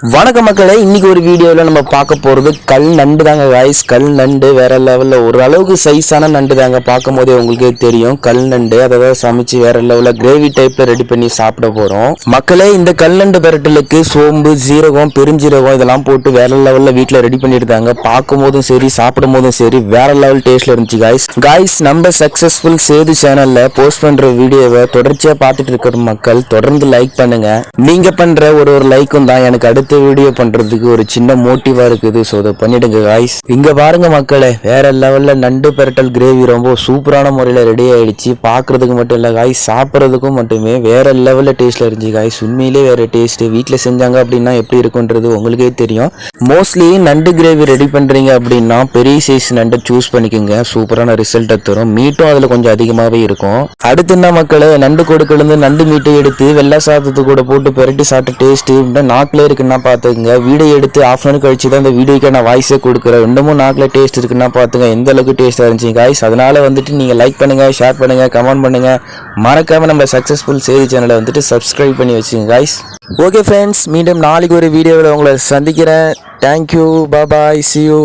வணக்க மக்களே இன்னைக்கு ஒரு வீடியோவில் நம்ம பார்க்க போகிறது கல் நண்டு தாங்க காய்ஸ் கல் நண்டு வேற லெவலில் ஒரு அளவுக்கு சைஸான நண்டு தாங்க பார்க்கும் போதே உங்களுக்கே தெரியும். கல் நண்டு அதை தான் சமைச்சு வேற லெவலில் கிரேவி டைப்பில் ரெடி பண்ணி சாப்பிட போகிறோம் மக்களே இந்த கல் நண்டு பெரட்டலுக்கு சோம்பு ஜீரகம் பெருஞ்சீரகம் இதெல்லாம் போட்டு வேற லெவலில் வீட்டில் ரெடி பண்ணியிருந்தாங்க பார்க்கும் போதும் சரி சாப்பிடும் போதும் சரி வேற லெவல் டேஸ்ட்ல இருந்துச்சு காய்ஸ் காய்ஸ் நம்ம சக்ஸஸ்ஃபுல் சேது சேனலில் போஸ்ட் பண்ணுற வீடியோவை தொடர்ச்சியாக பார்த்துட்டு இருக்கிற மக்கள் தொடர்ந்து லைக் பண்ணுங்க. நீங்க பண்ற ஒரு ஒரு லைக்கும் தான் எனக்கு அடுத்து வீடியோ பண்றதுக்கு ஒரு சின்ன மோட்டிவாக இருக்குது. ஸோ அதை பண்ணிடுங்க காய்ஸ் இங்கே பாருங்க மக்களே வேற லெவலில் நண்டு பெரட்டல் கிரேவி ரொம்ப சூப்பரான முறையில் ரெடி ஆகிடுச்சு பார்க்குறதுக்கு மட்டும் இல்லை காய்ஸ் சாப்பிட்றதுக்கும் மட்டுமே வேற லெவலில் டேஸ்ட்டில் இருந்துச்சு காய்ஸ் உண்மையிலே வேற டேஸ்ட்டு வீட்டில் செஞ்சாங்க அப்படின்னா எப்படி இருக்குன்றது உங்களுக்கே தெரியும். மோஸ்ட்லி நண்டு கிரேவி ரெடி பண்றீங்க அப்படின்னா பெரிய சைஸ் நண்டை சூஸ் பண்ணிக்கோங்க. சூப்பரான ரிசல்ட்டை தரும். மீட்டும் அதில் கொஞ்சம் அதிகமாகவே இருக்கும். அடுத்து என்ன மக்களே நண்டு கொடுக்கலேருந்து நண்டு மீட்டை எடுத்து வெள்ளை சாதத்து கூட போட்டு பெரட்டி சாப்பிட்ட டேஸ்ட்டு நாக்கில் இருக்குன்னா பார்த்துக்குங்க வீடியோ எடுத்து ஆஃப் அன் கழிச்சு தான் இந்த வீடியோக்கான நான் வாய்ஸே கொடுக்குறேன். ரெண்டுமும் நாக்கில் டேஸ்ட் இருக்குன்னா பார்த்துங்க எந்த அளவுக்கு டேஸ்ட்டாக இருந்துச்சு காய்ஸ் அதனால் வந்துட்டு நீங்கள் லைக் பண்ணுங்கள் ஷேர் பண்ணுங்கள் கமெண்ட் பண்ணுங்கள் மறக்காமல் நம்ம சக்ஸஸ்ஃபுல் செய்தி சேனலை வந்துட்டு சப்ஸ்கிரைப் பண்ணி வச்சுங்க காய்ஸ் ஓகே ஃப்ரெண்ட்ஸ் மீண்டும் நாளைக்கு ஒரு வீடியோவில் உங்களை சந்திக்கிறேன். Thank you பாபாய் C you